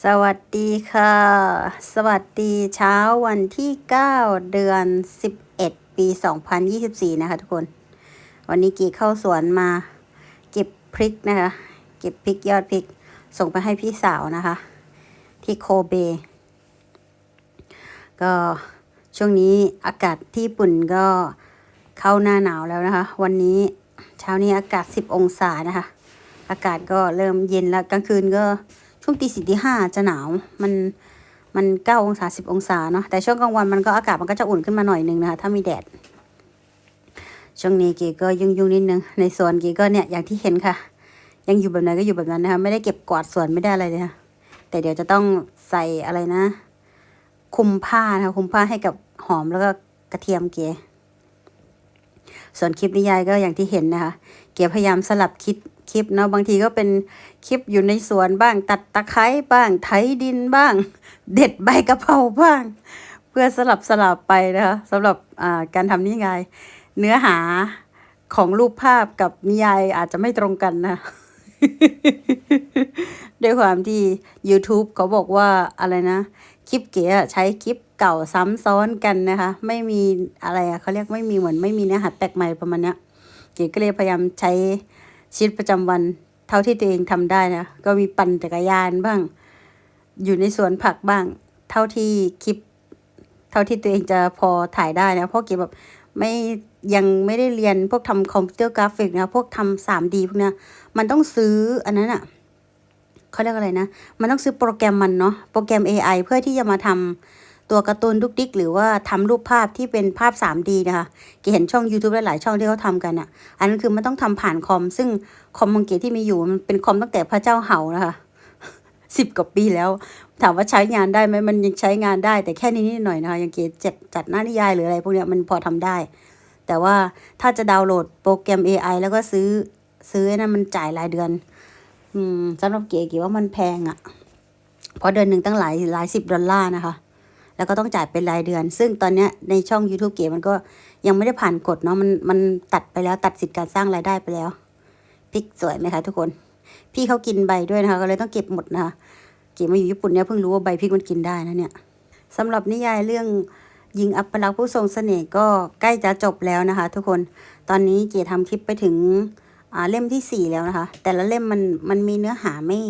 สวัสดีค่ะ สวัสดีเช้าวันที่ 9 เดือน 11 ปี 2024 นะคะทุกคน วันนี้กีเข้าสวนมา เก็บพริกนะคะ เก็บพริกยอดพริก ส่งไปให้พี่สาวนะคะ ที่โคเบ ก็ช่วงนี้อากาศที่ญี่ปุ่นก็เข้าหน้าหนาวแล้วนะคะ วันนี้เช้านี้อากาศ 10 องศานะคะ อากาศก็เริ่มเย็นแล้วกลางคืนก็ ช่วงตีสี่ตีห้าจะหนาวมันมันเก้าองศาสิบองศาเนาะแต่ช่วงกลางวันมันก็อากาศมันก็จะอุ่นขึ้นมาหน่อยหนึงนะคะ ถ้ามีแดด ช่วงนี้กีก็ยุ่งยุ่งๆนิดนึง ในสวนกีก็เนี่ยอย่างที่เห็นค่ะ ยังอยู่แบบไหนก็อยู่แบบนั้นนะคะ ไม่ได้เก็บกวาดสวนไม่ได้อะไรเลยค่ะแต่เดี๋ยวจะต้องใส่อะไรนะ คุมผ้านะคะคุมผ้าให้กับหอมแล้วก็กระเทียมเก๋ส่วนคลิปนิยายก็อย่างที่เห็นนะคะ เก๋พยายามสลับคิด คลิปเนาะบางทีก็เป็นคลิปอยู่ในสวนบ้าง ตัดตะไคร้บ้าง ไถดินบ้าง เด็ดใบกะเพราบ้าง เพื่อสลับสลับไปนะคะสำหรับการทำนิยาย เนื้อหาของรูปภาพกับนิยายอาจจะไม่ตรงกันนะด้วยความที่ YouTube เขาบอกว่าอะไรนะ คลิปเก๋ใช้คลิปเก่าซ้ำซ้อนกันนะคะ ไม่มีอะไรอะเขาเรียกไม่มีเหมือนไม่มีเนื้อหาแปลกใหม่ประมาณนี้เก๋ก็เลยพยายามใช้ ชีวิตประจำวันเท่าที่ตัวเองทำได้นะ ก็มีปั่นจักรยานบ้าง อยู่ในสวนผักบ้าง เท่าที่คลิป เท่าที่ตัวเองจะพอถ่ายได้นะ เพราะเก๋แบบไม่ยังไม่ได้เรียนพวกทำคอมพิวเตอร์กราฟิกนะพวกทำสามดีพวกเนี้ยมันต้องซื้ออันนั้นอะเขาเรียกอะไรนะ มันต้องซื้อโปรแกรมมันเนาะโปรแกรม AI เพื่อที่จะมาทำ ตัวการ์ตูนดุกดิกหรือว่าทำรูปภาพที่เป็นภาพ 3D นะคะเก๋เห็นช่อง YouTube หลายๆช่องที่เขาทำกันอะอันนั้นคือมันต้องทำผ่านคอม ซึ่งคอมของเก๋ที่มีอยู่มันเป็นคอมตั้งแต่พระเจ้าเห่านะคะสิบกว่าปีแล้ว ถามว่าใช้งานได้ไหมมันยังใช้งานได้แต่แค่นี้นิดหน่อยนะคะยังเก๋จัดจัดหน้านิยายหรืออะไรพวกเนี้ยมันพอทำได้ แต่ว่าถ้าจะดาวน์โหลดโปรแกรม AI แล้วก็ซื้อซื้อไอ้นั่นมันจ่ายรายเดือน อืมสำหรับเก๋เก๋ว่ามันแพงอะ่ะ เพราะเดือนหนึ่งตั้งหลายหลายสิบดอลลาร์นะคะ แล้วก็ต้องจ่ายเป็นรายเดือน ซึ่งตอนนี้ในช่อง YouTube เก๋มันก็ยังไม่ได้ผ่านกฎเนาะมันมันตัดไปแล้วตัดสิทธิ์การสร้างรายได้ไปแล้วพริกสวยไหมคะทุกคน พี่เขากินใบด้วยนะคะ ก็เลยต้องเก็บหมดนะคะเก๋มาอยู่ญี่ปุ่นเนี่ยเพิ่งรู้ว่าใบพริกมันกินได้นะเนี่ยสำหรับนิยายเรื่องยิงอัปลักษณ์ผู้ทรงเสน่ห์ก็ใกล้จะจบแล้วนะคะ ทุกคนตอนนี้เก๋ทำคลิปไปถึงเล่มที่สี่แล้วนะคะ แต่ละเล่มมันมันมีเนื้อหาไม่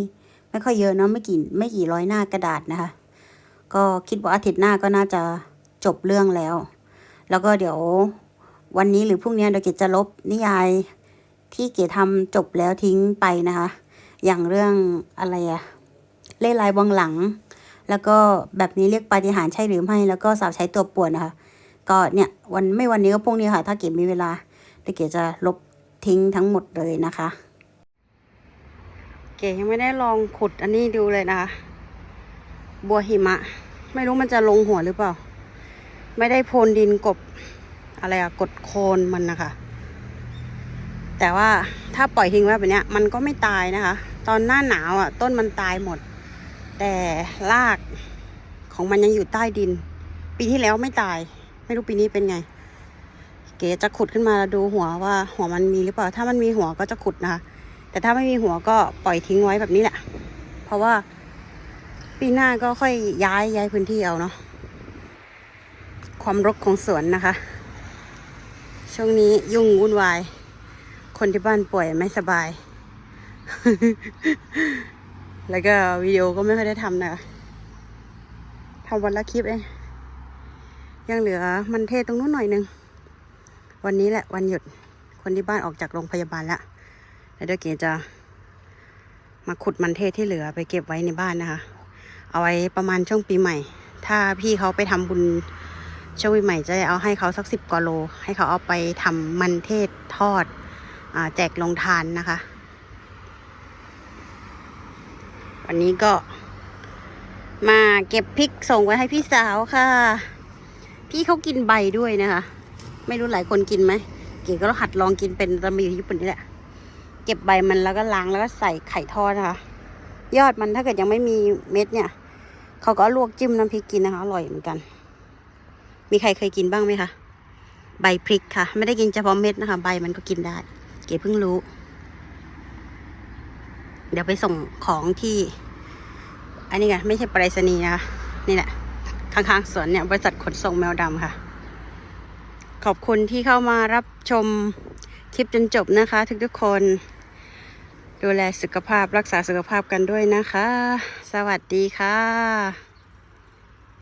ไม่ค่อยเยอะเนาะไม่กี่ไม่กี่ร้อยหน้ากระดาษนะคะ ก็คิดว่าอาทิตย์หน้าก็น่าจะจบเรื่องแล้ว แล้วก็เดี๋ยววันนี้หรือพรุ่งนี้เดี๋ยวเกดจะลบนิยายที่เกดทำจบแล้วทิ้งไปนะคะ อย่างเรื่องอะไรอะเล่ลายวังหลัง แล้วก็แบบนี้เรียกปาฏิหาริย์ใช่หรือไม่ แล้วก็สาวใช้ตัวป่วนนะคะ ก็เนี่ยวันไม่วันนี้ก็พรุ่งนี้ค่ะ ถ้าเกดมีเวลาเดี๋ยวเกดจะลบทิ้งทั้งหมดเลยนะคะ เก๋ยังไม่ได้ลองขุดอันนี้ดูเลยนะคะ บัวหิมะ ไม่รู้มันจะลงหัวหรือเปล่า ไม่ได้โพรวนดินกบอะไรอะกดโคนมันนะคะ แต่ว่าถ้าปล่อยทิ้งไว้แบบเนี้ยมันก็ไม่ตายนะคะ ตอนหน้าหนาวอะต้นมันตายหมด แต่รากของมันยังอยู่ใต้ดิน ปีที่แล้วไม่ตาย ไม่รู้ปีนี้เป็นไง เก๋จะขุดขึ้นมาดูหัวว่าหัวมันมีหรือเปล่า ถ้ามันมีหัวก็จะขุดนะคะ แต่ถ้าไม่มีหัวก็ปล่อยทิ้งไว้แบบนี้แหละ เพราะว่า ปีหน้าก็ค่อยย้ายย้ายพื้นที่เอาเนาะความรกของสวนนะคะ ช่วงนี้ยุ่งวุ่นวาย คนที่บ้านป่วยไม่สบาย แล้วก็วิดีโอก็ไม่ค่อยได้ทำนะคะทำวันละคลิปเองยังเหลือมันเทศตรงนู้นหน่อยนึง วันนี้แหละวันหยุดคนที่บ้านออกจากโรงพยาบาลแล้วแล้วเดี๋ยวเก๋จะมาขุดมันเทศที่เหลือไปเก็บไว้ในบ้านนะคะ เอาไว้ประมาณช่วงปีใหม่ ถ้าพี่เขาไปทำบุญช่วงปีใหม่จะเอาให้เขาสักสิบกว่าโล ให้เขาเอาไปทำมันเทศทอดอแจกลงทานนะคะ วันนี้ก็มาเก็บพริกส่งไว้ให้พี่สาวค่ะ พี่เขากินใบด้วยนะคะ ไม่รู้หลายคนกินไหม เก๋ก็หัดลองกินเป็นตอนมาอยู่ญี่ปุ่นนี่แหละ เก็บใบมันแล้วก็ล้างแล้วก็ใส่ไข่ทอดนะคะ ยอดมันถ้าเกิดยังไม่มีเม็ดเนี่ย เขาก็ลวกจิ้มน้ำพริกกินนะคะอร่อยเหมือนกัน มีใครเคยกินบ้างไหมคะใบพริกค่ะ ไม่ได้กินเฉพาะเม็ดนะคะ ใบมันก็กินได้ เก๋เพิ่งรู้ เดี๋ยวไปส่งของที่ อันนี้ไงไม่ใช่ไปรษณีนะคะนี่แหละข้างๆสวนเนี่ยบริษัทขนส่งแมวดำค่ะ ขอบคุณที่เข้ามารับชมคลิปจนจบนะคะ ทุกๆคน ดูแลสุขภาพรักษาสุขภาพกันด้วยนะคะ สวัสดีค่ะ